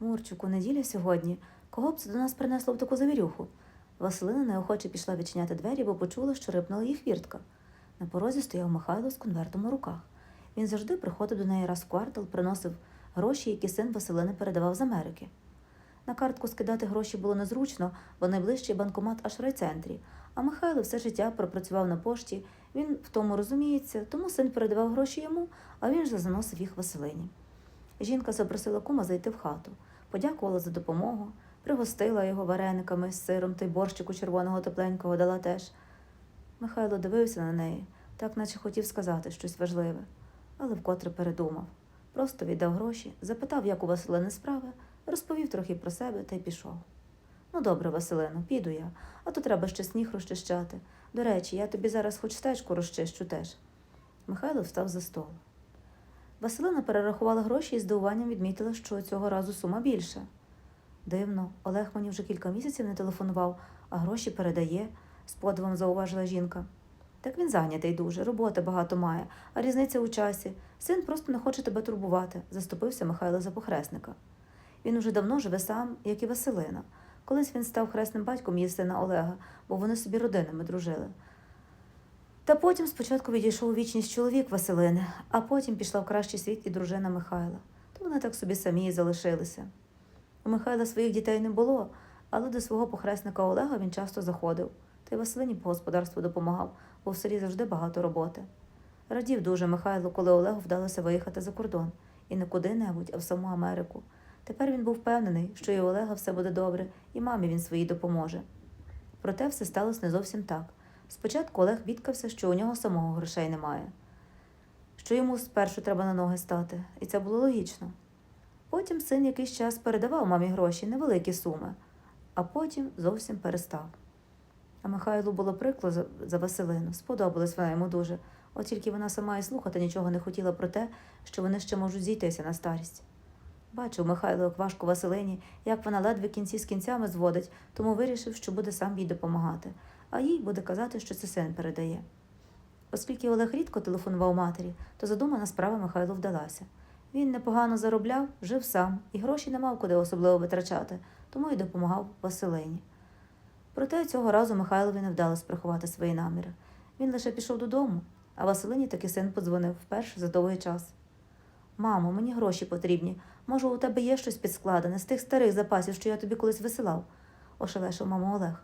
Мурчику, неділя сьогодні. Кого б це до нас принесло в таку завірюху? Василина неохоче пішла відчиняти двері, бо почула, що рипнула їх хвіртка. На порозі стояв Михайло з конвертом у руках. Він завжди приходив до неї раз в квартал, приносив гроші, які син Василини передавав з Америки. На картку скидати гроші було незручно, бо найближчий банкомат аж в райцентрі. А Михайло все життя пропрацював на пошті. Він в тому розуміється, тому син передавав гроші йому, а він же заносив їх Василині. Жінка запросила кума зайти в хату, подякувала за допомогу, пригостила його варениками з сиром та й борщику червоного тепленького дала теж. Михайло дивився на неї, так наче хотів сказати щось важливе, але вкотре передумав. Просто віддав гроші, запитав, як у Василини справи, розповів трохи про себе та й пішов. Ну, добре, Василино, піду я, а то треба ще сніг розчищати. До речі, я тобі зараз хоч стежку розчищу теж. Михайло встав за столу. Василина перерахувала гроші і з здивуванням відмітила, що цього разу сума більша. Дивно, Олег мені вже кілька місяців не телефонував, а гроші передає, з подивом зауважила жінка. Так він зайнятий дуже, роботи багато має, а різниця у часі. Син просто не хоче тебе турбувати, заступився Михайло за похресника. Він уже давно живе сам, як і Василина. Колись він став хресним батьком її сина Олега, бо вони собі родинами дружили. Та потім спочатку відійшов у вічність чоловік Василини, а потім пішла в кращий світ і дружина Михайла. То вони так собі самі і залишилися. У Михайла своїх дітей не було, але до свого похресника Олега він часто заходив, та й Василині по господарству допомагав, бо в селі завжди багато роботи. Радів дуже Михайло, коли Олегу вдалося виїхати за кордон, і не куди-небудь, а в саму Америку. Тепер він був впевнений, що і у Олега все буде добре, і мамі він своїй допоможе. Проте все сталося не зовсім так. Спочатку Олег бідкався, що у нього самого грошей немає, що йому спершу треба на ноги стати, і це було логічно. Потім син якийсь час передавав мамі гроші, невеликі суми, а потім зовсім перестав. А Михайлу було прикло за, Василину, сподобалась вона йому дуже, от тільки вона сама і слухати нічого не хотіла про те, що вони ще можуть зійтися на старість. Бачив Михайло, як важко Василині, як вона ледве кінці з кінцями зводить, тому вирішив, що буде сам їй допомагати, а їй буде казати, що це син передає. Оскільки Олег рідко телефонував матері, то задумана справа Михайлу вдалася. Він непогано заробляв, жив сам, і гроші не мав куди особливо витрачати, тому й допомагав Василині. Проте цього разу Михайлові не вдалося приховати свої наміри. Він лише пішов додому, а Василині таки син подзвонив вперше за довгий час. Мамо, мені гроші потрібні. Може, у тебе є щось підскладене з тих старих запасів, що я тобі колись висилав, ошелешив маму Олег.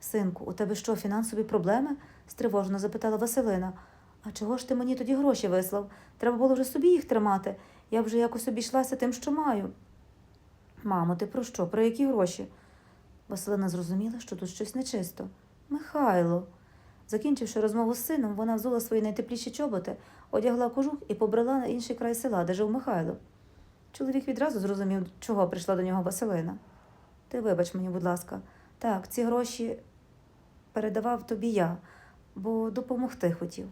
Синку, у тебе що, фінансові проблеми? стривожено запитала Василина. А чого ж ти мені тоді гроші вислав? Треба було вже собі їх тримати. Я вже якось обійшлася тим, що маю. Мамо, ти про що? Про які гроші? Василина зрозуміла, що тут щось нечисто. Михайло. Закінчивши розмову з сином, вона взула свої найтепліші чоботи, одягла кожух і побрела на інший край села, де жив Михайло. Чоловік відразу зрозумів, чого прийшла до нього Василина. Ти вибач мені, будь ласка, так, ці гроші передавав тобі я, бо допомогти хотів.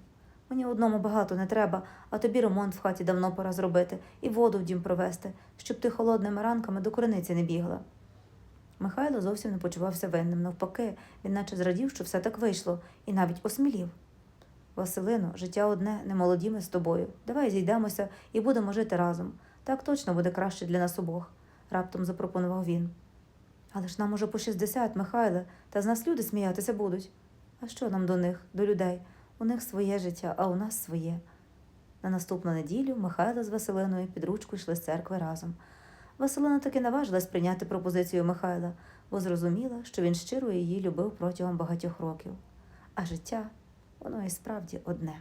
Мені одному багато не треба, а тобі ремонт в хаті давно пора зробити і воду в дім провести, щоб ти холодними ранками до криниці не бігла. Михайло зовсім не почувався винним. Навпаки, він наче зрадів, що все так вийшло, і навіть осмілів. Василино, життя одне, не молоді ми з тобою. Давай зійдемося і будемо жити разом. Так точно буде краще для нас обох, раптом запропонував він. Але ж нам уже по 60, Михайле, та з нас люди сміятися будуть. А що нам до них, до людей? У них своє життя, а у нас своє. На наступну неділю Михайло з Василиною під ручку йшли з церкви разом. Василина таки наважилась прийняти пропозицію Михайла, бо зрозуміла, що він щиро її любив протягом багатьох років. А життя, воно і справді одне.